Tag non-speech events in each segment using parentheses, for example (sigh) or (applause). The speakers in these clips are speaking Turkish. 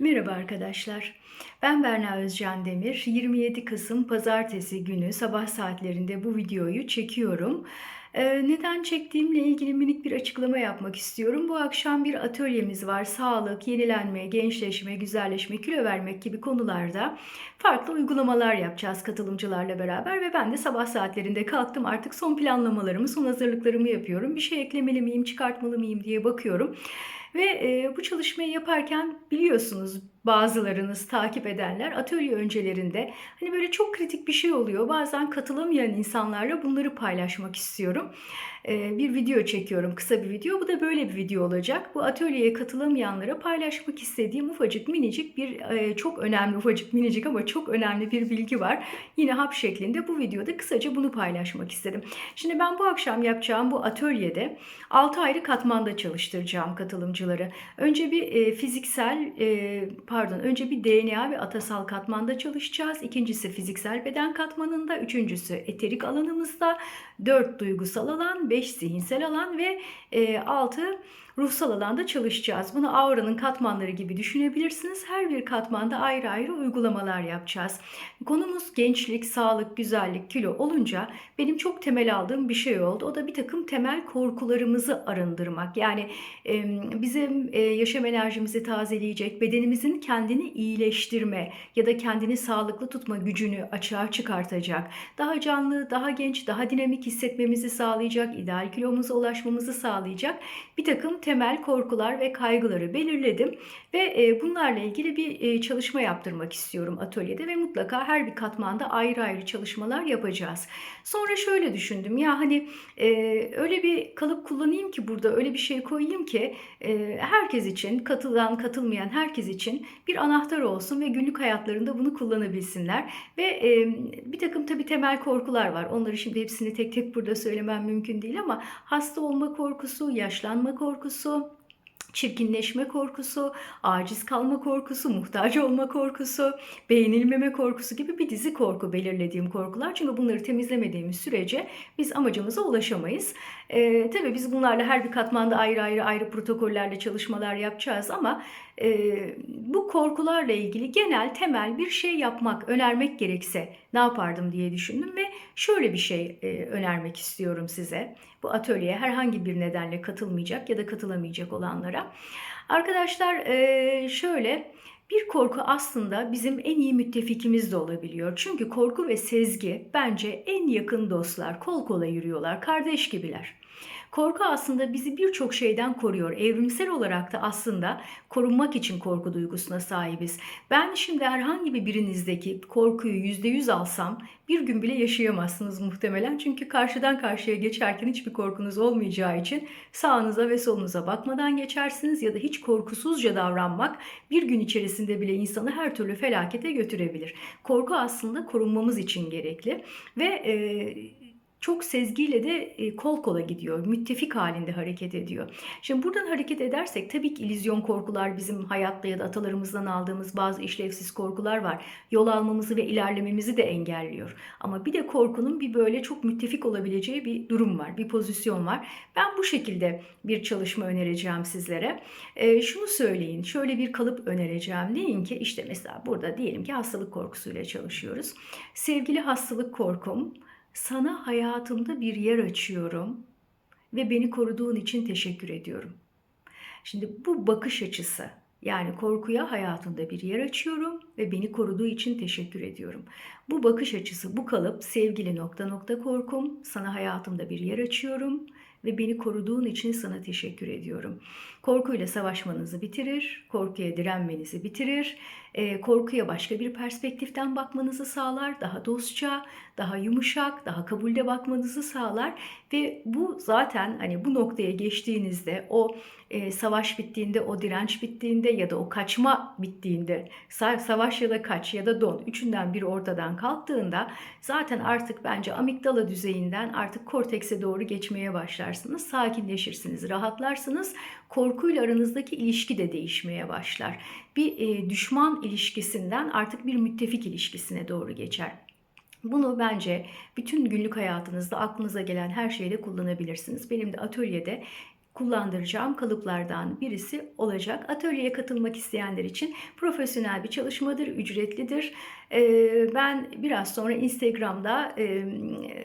Merhaba arkadaşlar. Ben Berna Özcan Demir. 27 Kasım Pazartesi günü sabah saatlerinde bu videoyu çekiyorum. Ee, neden çektiğimle ilgili minik bir açıklama yapmak istiyorum. Bu akşam bir atölyemiz var. Sağlık, yenilenme, gençleşme, güzelleşme, kilo vermek gibi konularda farklı uygulamalar yapacağız katılımcılarla beraber ve ben de sabah saatlerinde kalktım. Artık son planlamalarımı, son hazırlıklarımı yapıyorum. Bir şey eklemeli miyim, çıkartmalı mıyım diye bakıyorum. Ve e, bu çalışmayı yaparken biliyorsunuz bazılarınız takip edenler atölye öncelerinde hani böyle çok kritik bir şey oluyor. Bazen katılamayan insanlarla bunları paylaşmak istiyorum. E, bir video çekiyorum, kısa bir video. Bu da böyle bir video olacak. Bu atölyeye katılamayanlara paylaşmak istediğim ufacık minicik bir e, çok önemli ufacık minicik ama çok önemli bir bilgi var. Yine hap şeklinde bu videoda kısaca bunu paylaşmak istedim. Şimdi ben bu akşam yapacağım bu atölyede 6 ayrı katmanda çalıştıracağım katılımcıları. Önce bir e, fiziksel e, pardon önce bir DNA ve atasal katmanda çalışacağız. İkincisi fiziksel beden katmanında, üçüncüsü eterik alanımızda, dört duygusal alan, beş zihinsel alan ve e, altı ruhsal alanda çalışacağız. Bunu auranın katmanları gibi düşünebilirsiniz. Her bir katmanda ayrı ayrı uygulamalar yapacağız. Konumuz gençlik, sağlık, güzellik, kilo olunca benim çok temel aldığım bir şey oldu. O da bir takım temel korkularımızı arındırmak. Yani e, bizim e, yaşam enerjimizi tazeleyecek, bedenimizin kendini iyileştirme ya da kendini sağlıklı tutma gücünü açığa çıkartacak. Daha canlı, daha genç, daha dinamik hissetmemizi sağlayacak, ideal kilomuza ulaşmamızı sağlayacak bir takım temel korkular ve kaygıları belirledim ve e, bunlarla ilgili bir e, çalışma yaptırmak istiyorum atölyede ve mutlaka her bir katmanda ayrı ayrı çalışmalar yapacağız. Sonra şöyle düşündüm ya hani e, öyle bir kalıp kullanayım ki burada öyle bir şey koyayım ki herkes için katılan katılmayan herkes için bir anahtar olsun ve günlük hayatlarında bunu kullanabilsinler ve bir takım tabii temel korkular var. Onları şimdi hepsini tek tek burada söylemem mümkün değil ama hasta olma korkusu, yaşlanma korkusu, sou çirkinleşme korkusu, aciz kalma korkusu, muhtaç olma korkusu, beğenilmeme korkusu gibi bir dizi korku belirlediğim korkular. Çünkü bunları temizlemediğimiz sürece biz amacımıza ulaşamayız. Ee, tabii biz bunlarla her bir katmanda ayrı ayrı ayrı protokollerle çalışmalar yapacağız ama e, bu korkularla ilgili genel temel bir şey yapmak, önermek gerekse ne yapardım diye düşündüm ve şöyle bir şey e, önermek istiyorum size. Bu atölyeye herhangi bir nedenle katılmayacak ya da katılamayacak olanlara. Arkadaşlar e, şöyle bir korku aslında bizim en iyi müttefikimiz de olabiliyor. Çünkü korku ve sezgi bence en yakın dostlar, kol kola yürüyorlar, kardeş gibiler. Korku aslında bizi birçok şeyden koruyor. Evrimsel olarak da aslında korunmak için korku duygusuna sahibiz. Ben şimdi herhangi bir birinizdeki korkuyu %100 alsam bir gün bile yaşayamazsınız muhtemelen. Çünkü karşıdan karşıya geçerken hiçbir korkunuz olmayacağı için sağınıza ve solunuza bakmadan geçersiniz ya da hiç korkusuzca davranmak bir gün içerisinde bile insanı her türlü felakete götürebilir. Korku aslında korunmamız için gerekli ve e, çok sezgiyle de e, kol kola gidiyor. Müttefik halinde hareket ediyor. Şimdi buradan hareket edersek tabii ki illüzyon korkular bizim hayatta ya da atalarımızdan aldığımız bazı işlevsiz korkular var. Yol almamızı ve ilerlememizi de engelliyor. Ama bir de korkunun bir böyle çok müttefik olabileceği bir durum var. Bir pozisyon var. Ben bu şekilde bir çalışma önereceğim sizlere. E, şunu söyleyin. Şöyle bir kalıp önereceğim. Deyin ki işte mesela burada diyelim ki hastalık korkusuyla çalışıyoruz. Sevgili hastalık korkum sana hayatımda bir yer açıyorum ve beni koruduğun için teşekkür ediyorum. Şimdi bu bakış açısı yani korkuya hayatımda bir yer açıyorum ve beni koruduğu için teşekkür ediyorum. Bu bakış açısı, bu kalıp sevgili nokta nokta korkum, sana hayatımda bir yer açıyorum ve beni koruduğun için sana teşekkür ediyorum. Korkuyla savaşmanızı bitirir, korkuya direnmenizi bitirir, e, korkuya başka bir perspektiften bakmanızı sağlar, daha dostça, daha yumuşak, daha kabulde bakmanızı sağlar ve bu zaten hani bu noktaya geçtiğinizde o e, savaş bittiğinde, o direnç bittiğinde ya da o kaçma bittiğinde, savaş ya da kaç ya da don üçünden biri ortadan kalktığında zaten artık bence amigdala düzeyinden artık kortekse doğru geçmeye başlarsınız. Sakinleşirsiniz, rahatlarsınız. Korkuyla aranızdaki ilişki de değişmeye başlar. Bir e, düşman ilişkisinden artık bir müttefik ilişkisine doğru geçer. Bunu bence bütün günlük hayatınızda aklınıza gelen her şeyde kullanabilirsiniz. Benim de atölyede kullandıracağım kalıplardan birisi olacak. Atölyeye katılmak isteyenler için profesyonel bir çalışmadır, ücretlidir. Ee, Ben biraz sonra Instagram'da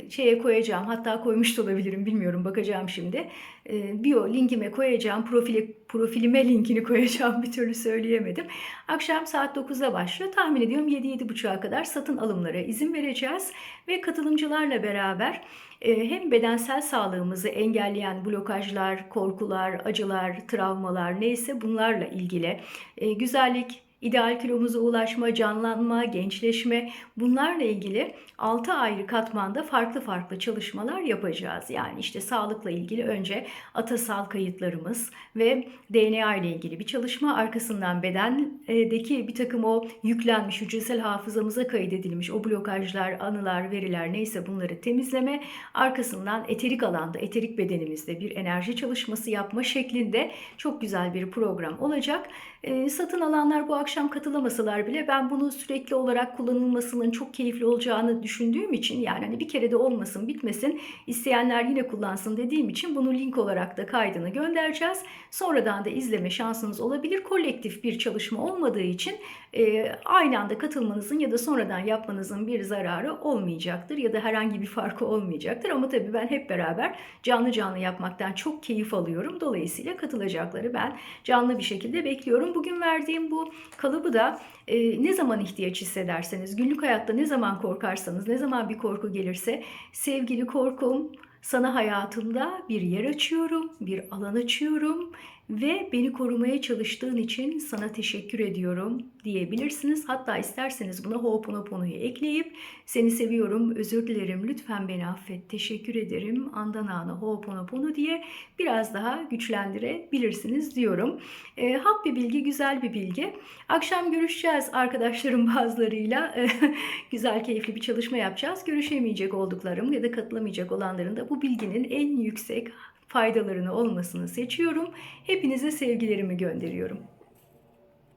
şeye koyacağım, hatta koymuş da olabilirim bilmiyorum bakacağım şimdi. Ee, Bio linkime koyacağım, profili, profilime linkini koyacağım bir türlü söyleyemedim. Akşam saat 9'da başlıyor. Tahmin ediyorum 7-7.30'a kadar satın alımlara izin vereceğiz ve katılımcılarla beraber e, hem bedensel sağlığımızı engelleyen blokajlar, korkular, acılar, travmalar neyse bunlarla ilgili e, güzellik, ideal kilomuza ulaşma, canlanma, gençleşme bunlarla ilgili 6 ayrı katmanda farklı farklı çalışmalar yapacağız. Yani işte sağlıkla ilgili önce atasal kayıtlarımız ve DNA ile ilgili bir çalışma arkasından bedendeki bir takım o yüklenmiş hücresel hafızamıza kaydedilmiş o blokajlar, anılar, veriler neyse bunları temizleme arkasından eterik alanda, eterik bedenimizde bir enerji çalışması yapma şeklinde çok güzel bir program olacak. E, satın alanlar bu akşam katılamasalar bile ben bunu sürekli olarak kullanılmasının çok keyifli olacağını düşündüğüm için yani hani bir kere de olmasın bitmesin isteyenler yine kullansın dediğim için bunu link olarak da kaydını göndereceğiz. Sonradan da izleme şansınız olabilir. Kolektif bir çalışma olmadığı için e, aynı anda katılmanızın ya da sonradan yapmanızın bir zararı olmayacaktır ya da herhangi bir farkı olmayacaktır. Ama tabii ben hep beraber canlı canlı yapmaktan çok keyif alıyorum. Dolayısıyla katılacakları ben canlı bir şekilde bekliyorum. Bugün verdiğim bu kalıbı da e, ne zaman ihtiyaç hissederseniz, günlük hayatta ne zaman korkarsanız, ne zaman bir korku gelirse sevgili korkum sana hayatımda bir yer açıyorum, bir alan açıyorum ve beni korumaya çalıştığın için sana teşekkür ediyorum diyebilirsiniz. Hatta isterseniz buna Ho'oponopono'yu ekleyip seni seviyorum, özür dilerim, lütfen beni affet, teşekkür ederim, andan ana Ho'oponopono diye biraz daha güçlendirebilirsiniz diyorum. E, hap bir bilgi, güzel bir bilgi. Akşam görüşeceğiz arkadaşlarım (laughs) bazılarıyla. (laughs) güzel, keyifli bir çalışma yapacağız. Görüşemeyecek olduklarım ya da katılamayacak olanların da bu bilginin en yüksek faydalarını olmasını seçiyorum. Hepinize sevgilerimi gönderiyorum.